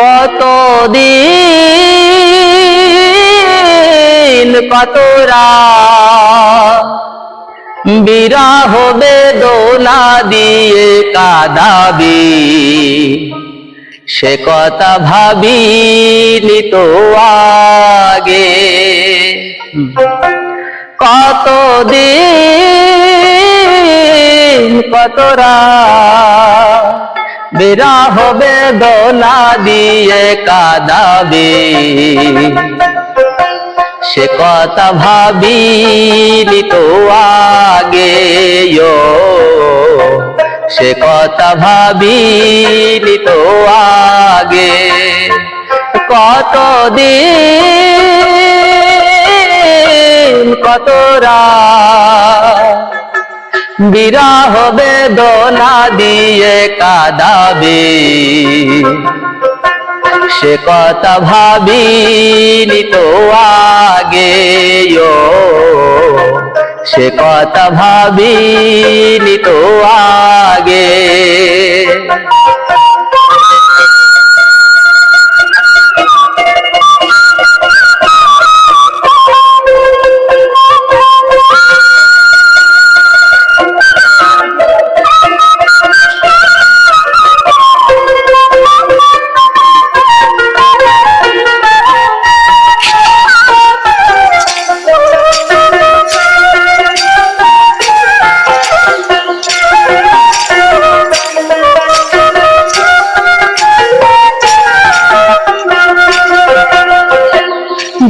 কত দিন কত রাত বিরাহ বেদনা দিয়ে কাদাবি? সে কথা ভাবিনি তো আগে। কত দিন কত রাত বিরাহ বেদনা দিয়ে কাদাবি। সে কথা ভাবিনি তো আগে সে কথা ভাবিনি তো আগে। কত দিন কত রাত বিরাহ বেদনা দিয়ে কাদাবে। সে কথা ভাবি তো আগে সে কথা ভাবিনি তো আগে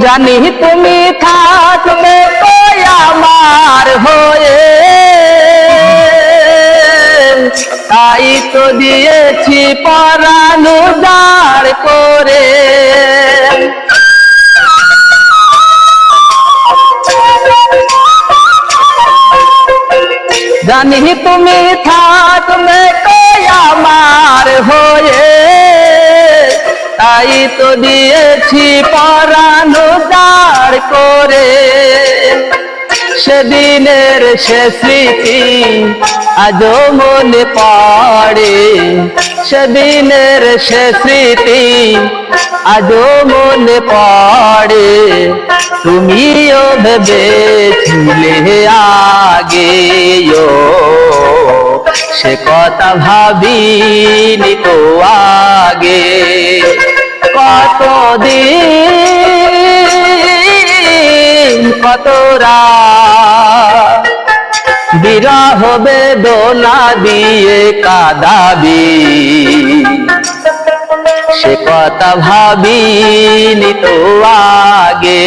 জানি তুমি থাকবে আমার হয়ে। তাই তো দিয়েছি পরানু দাঁড় করে। জানি তুমি থাকবে আমার হয়ে। তাই তো দিয়েছি পরানু দাঁড় করে। সেদিনের সে স্মৃতি আজও মনে পড়ে। সেদিনের সে স্মৃতি আজও মনে পড়ে। তুমিও ভেবেছিলে আগে সে কথা ভাবিনি তো আগে। কত দিন কত রাত বিরহ বেদনা দিয়ে কাদাবি। সে কথা ভাবিনি তো আগে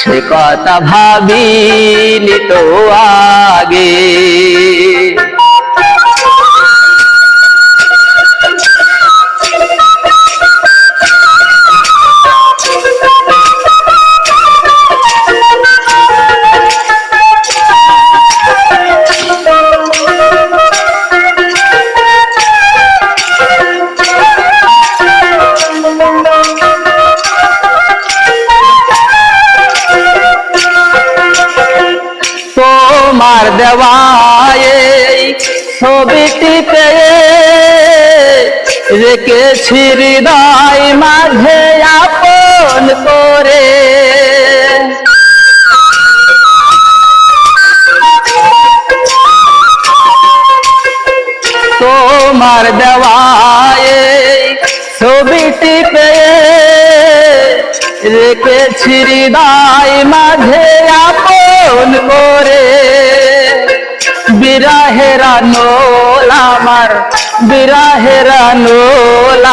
সে কথা ভাবিনি তো আগে তোমার দেওয়ায় ছবিটি পেয়ে রেখেছি হৃদয় মাঝে আপন করে। তোমার দেওয়ায় ছবিটি রেখেছি হৃদয় মাঝে আপন করে। বিরাহেরা নোল আমার বিরাহেরা নোল